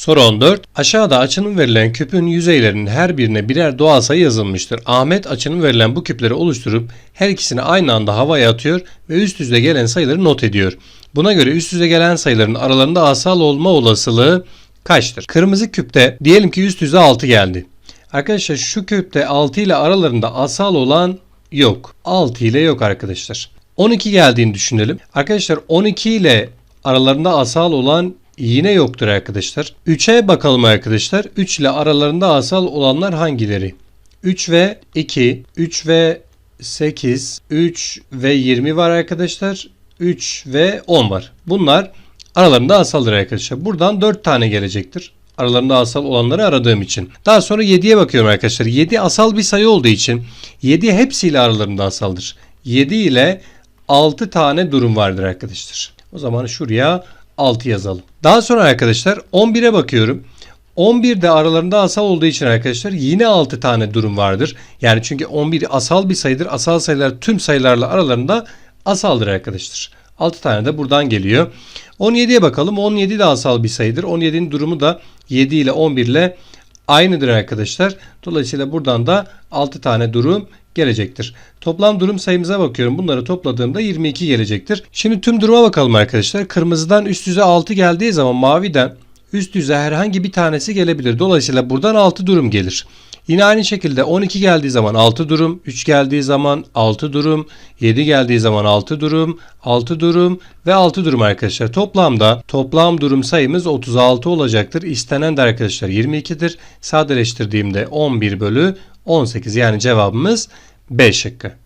Soru 14. Aşağıda açının verilen küpün yüzeylerinin her birine birer doğal sayı yazılmıştır. Ahmet açının verilen bu küpleri oluşturup her ikisini aynı anda havaya atıyor ve üst üste gelen sayıları not ediyor. Buna göre üst üste gelen sayıların aralarında asal olma olasılığı kaçtır? Kırmızı küpte diyelim ki üst üste 6 geldi. Arkadaşlar şu küpte 6 ile aralarında asal olan yok. 6 ile yok arkadaşlar. 12 geldiğini düşünelim. Arkadaşlar 12 ile aralarında asal olan yine yoktur arkadaşlar. 3'e bakalım arkadaşlar. 3 ile aralarında asal olanlar hangileri? 3 ve 2, 3 ve 8, 3 ve 20 var arkadaşlar. 3 ve 10 var. Bunlar aralarında asaldır arkadaşlar. Buradan 4 tane gelecektir. Aralarında asal olanları aradığım için. Daha sonra 7'ye bakıyorum arkadaşlar. 7 asal bir sayı olduğu için 7 hepsiyle aralarında asaldır. 7 ile 6 tane durum vardır arkadaşlar. O zaman şuraya 6 yazalım. Daha sonra arkadaşlar 11'e bakıyorum. 11 de aralarında asal olduğu için arkadaşlar yine 6 tane durum vardır. Yani çünkü 11 asal bir sayıdır. Asal sayılar tüm sayılarla aralarında asaldır arkadaşlar. 6 tane de buradan geliyor. 17'ye bakalım. 17 de asal bir sayıdır. 17'nin durumu da 7 ile 11 ile aynıdır arkadaşlar. Dolayısıyla buradan da 6 tane durum gelecektir. Toplam durum sayımıza bakıyorum. Bunları topladığımda 22 gelecektir. Şimdi tüm duruma bakalım arkadaşlar. Kırmızıdan üst yüze 6 geldiği zaman maviden üst yüze herhangi bir tanesi gelebilir. Dolayısıyla buradan 6 durum gelir. Yine aynı şekilde 12 geldiği zaman 6 durum, 3 geldiği zaman 6 durum, 7 geldiği zaman 6 durum, 6 durum ve 6 durum arkadaşlar. Toplamda toplam durum sayımız 36 olacaktır. İstenen de arkadaşlar 22'dir. Sadeleştirdiğimde 11 bölü 18 yani cevabımız B şıkkı.